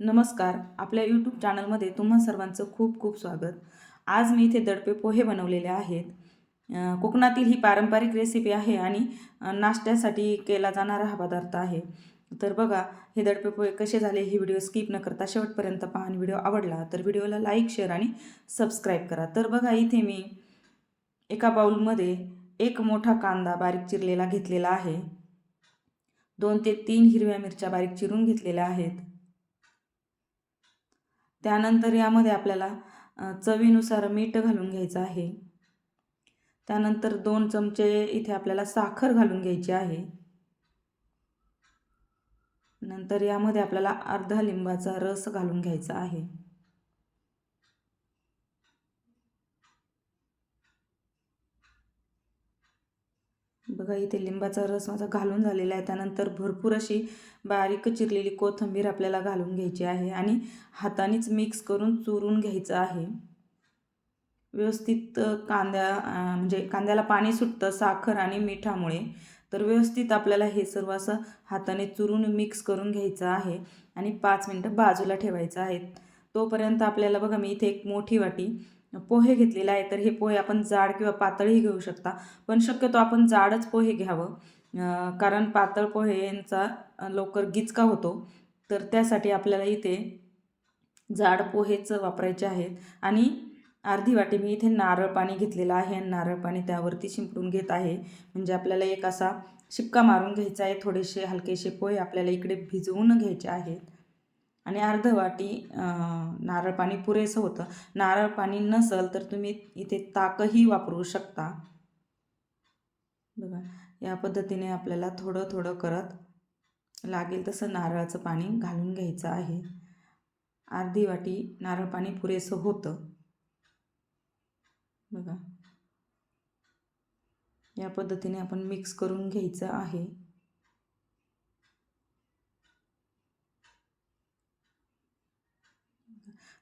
नमस्कार. आपल्या यूट्यूब चॅनलमध्ये तुम्हा सर्वांचं खूप खूप स्वागत. आज मी इथे दडपे पोहे बनवलेले आहेत. कोकणातील ही पारंपरिक रेसिपी आहे आणि नाश्त्यासाठी केला जाणारा हा पदार्थ आहे. तर बघा हे दडपे पोहे कसे झाले हे व्हिडिओ स्किप न करता शेवटपर्यंत पहा आणि व्हिडिओ आवडला तर व्हिडिओला लाईक शेअर आणि सबस्क्राईब करा. तर बघा इथे मी एका बाउलमध्ये एक मोठा कांदा बारीक चिरलेला घेतलेला आहे. दोन ते तीन हिरव्या मिरच्या बारीक चिरून घेतलेल्या आहेत. त्यानंतर यामध्ये आपल्याला चवीनुसार मीठ घालून घ्यायचं आहे. त्यानंतर दोन चमचे इथे आपल्याला साखर घालून घ्यायची आहे. नंतर यामध्ये आपल्याला अर्धा लिंबाचा रस घालून घ्यायचा आहे. बघा इथे लिंबाचा रस माझा घालून झालेला आहे. त्यानंतर भरपूर अशी बारीक चिरलेली कोथिंबीर आपल्याला घालून घ्यायची आहे आणि हातानेच मिक्स करून चुरून घ्यायचं आहे. व्यवस्थित कांद्या म्हणजे कांद्याला पाणी सुटतं साखर आणि मिठामुळे तर व्यवस्थित आपल्याला हे सर्व असं हाताने चुरून मिक्स करून घ्यायचं आहे आणि पाच मिनटं बाजूला ठेवायचं आहे. तोपर्यंत आपल्याला बघा मी इथे एक मोठी वाटी पोहे घेतलेले आहे तर हे पोहे आपण जाड किंवा पातळही घेऊ शकता. पण शक्यतो आपण जाडच पोहे घ्यावं कारण पातळ पोहे यांचा लवकर गिचका होतो. तर त्यासाठी आपल्याला इथे जाड पोहेच वापरायचे आहेत. आणि अर्धी वाटी मी इथे नारळ पाणी घेतलेलं आहे आणि नारळ पाणी त्यावरती शिंपडून घेत आहे. म्हणजे आपल्याला एक असा शिपका मारून घ्यायचा आहे थोडेसे हलकेसे पोहे आपल्याला इकडे भिजवून घ्यायचे आहेत. आणि अर्ध वाटी नारळ पाणी पुरेसं होतं. नारळ पाणी नसेल तर तुम्ही इथे ताकही वापरू शकता. बघा या पद्धतीने आपल्याला थोडं थोडं करत लागेल तसं नारळाचं पाणी घालून घ्यायचं आहे. अर्धी वाटी नारळ पाणी पुरेसं होतं. बघा या पद्धतीने आपण मिक्स करून घ्यायचं आहे.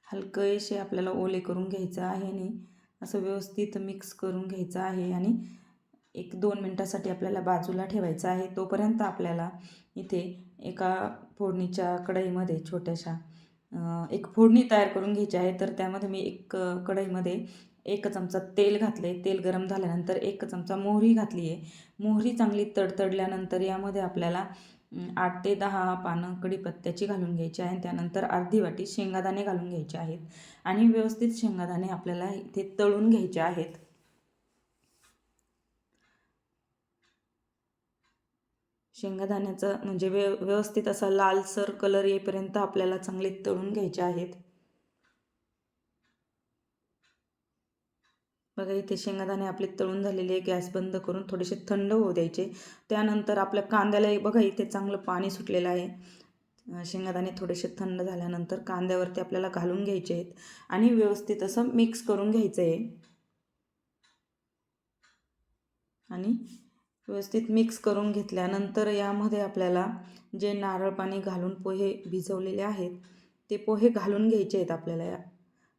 हलकेसे आपल्याला ओले करून घ्यायचं आहे आणि असं व्यवस्थित मिक्स करून घ्यायचं आहे आणि एक दोन मिनटासाठी आपल्याला बाजूला ठेवायचं आहे. तोपर्यंत आपल्याला इथे एका फोडणीच्या कढईमध्ये छोट्याशा एक फोडणी तयार करून घ्यायची आहे. तर त्यामध्ये मी एक कढईमध्ये एक चमचा तेल घातले तेल गरम झाल्यानंतर एक चमचा मोहरी घातली आहे मोहरी चांगली तडतडल्यानंतर यामध्ये आपल्याला आठ ते दहा पानं कढीपत्त्याची घालून घ्यायची आहे त्यानंतर अर्धी वाटी शेंगादाणे घालून घ्यायचे आहेत. आणि व्यवस्थित शेंगादाणे आपल्याला इथे तळून घ्यायचे आहेत. शेंगादाण्याचं म्हणजे व्य व्यवस्थित असा लालसर कलर येईपर्यंत आपल्याला चांगले तळून घ्यायचे आहेत. बघा इथे शेंगादाणे आपले तळून झालेले गॅस बंद करून थोडेसे थंड होऊ द्यायचे. त्यानंतर आपल्या कांद्याला बघा इथे चांगलं पाणी सुटलेलं आहे. शेंगादाणे थोडेसे थंड झाल्यानंतर कांद्यावरती आपल्याला घालून घ्यायचे आहेत आणि व्यवस्थित असं मिक्स करून घ्यायचं आहे. आणि व्यवस्थित मिक्स करून घेतल्यानंतर यामध्ये आपल्याला जे नारळ पाणी घालून पोहे भिजवलेले आहेत ते पोहे घालून घ्यायचे आहेत आपल्याला. या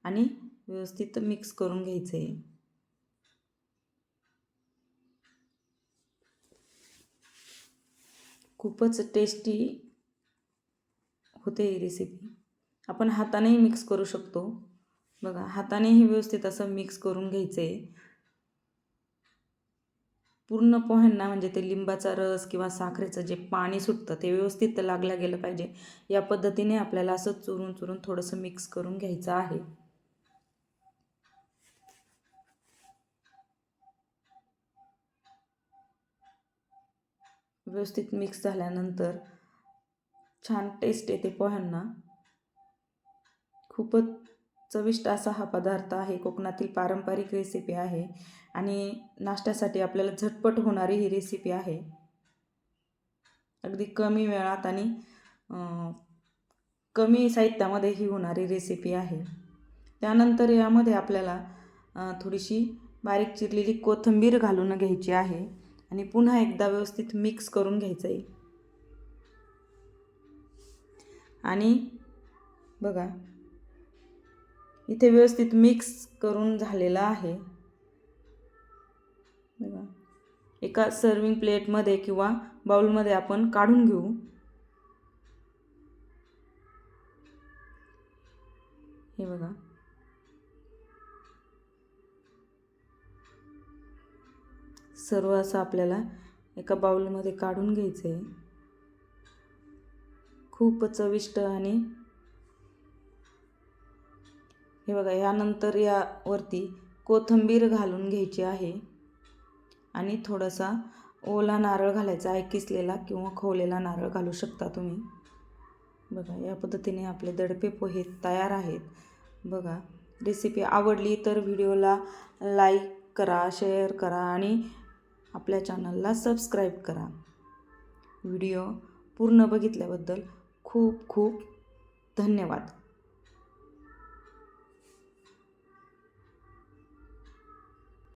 आणि व्यवस्थित मिक्स करून घ्यायचे आहे. खूपच टेस्टी होते ही रेसिपी आपण हातानेही मिक्स करू शकतो. बघा हातानेही व्यवस्थित असं मिक्स करून घ्यायचं. आहे पूर्ण पोह्यांना म्हणजे ते लिंबाचा रस किंवा साखरेचं जे पाणी सुटतं ते व्यवस्थित लागलं गेलं पाहिजे. या पद्धतीने आपल्याला असं चुरून चुरून थोडंसं मिक्स करून घ्यायचं आहे. व्यवस्थित मिक्स झाल्यानंतर छान टेस्ट येते पोह्यांना. खूपच चविष्ट असा हा पदार्थ आहे. कोकणातील पारंपरिक रेसिपी आहे आणि नाश्त्यासाठी आपल्याला झटपट होणारी ही रेसिपी आहे. अगदी कमी वेळात आणि कमी साहित्यामध्ये ही होणारी रेसिपी आहे. त्यानंतर यामध्ये आपल्याला थोडीशी बारीक चिरलेली कोथिंबीर घालून घ्यायची आहे. आणि पुन्हा एकदा व्यवस्थित मिक्स करून घ्यायचं आहे. आणि बघा इथे व्यवस्थित मिक्स करून झालेलं आहे. बघा एका सर्विंग प्लेटमध्ये किंवा बाउलमध्ये आपण काढून घेऊ. हे बघा. सर्व असं आपल्याला एका बाउलमध्ये काढून घ्यायचं आहे खूप चविष्ट आणि हे बघा यानंतर यावरती कोथिंबीर घालून घ्यायची आहे. आणि थोडासा ओला नारळ घालायचा आहे किसलेला किंवा खोवलेला नारळ घालू शकता तुम्ही. बघा या पद्धतीने आपले दडपे पोहे तयार आहेत. बघा रेसिपी आवडली तर व्हिडिओला लाईक करा शेअर करा आणि आपल्या चॅनलला सबस्क्राईब करा. व्हिडिओ पूर्ण बघितल्याबद्दल खूप खूप धन्यवाद.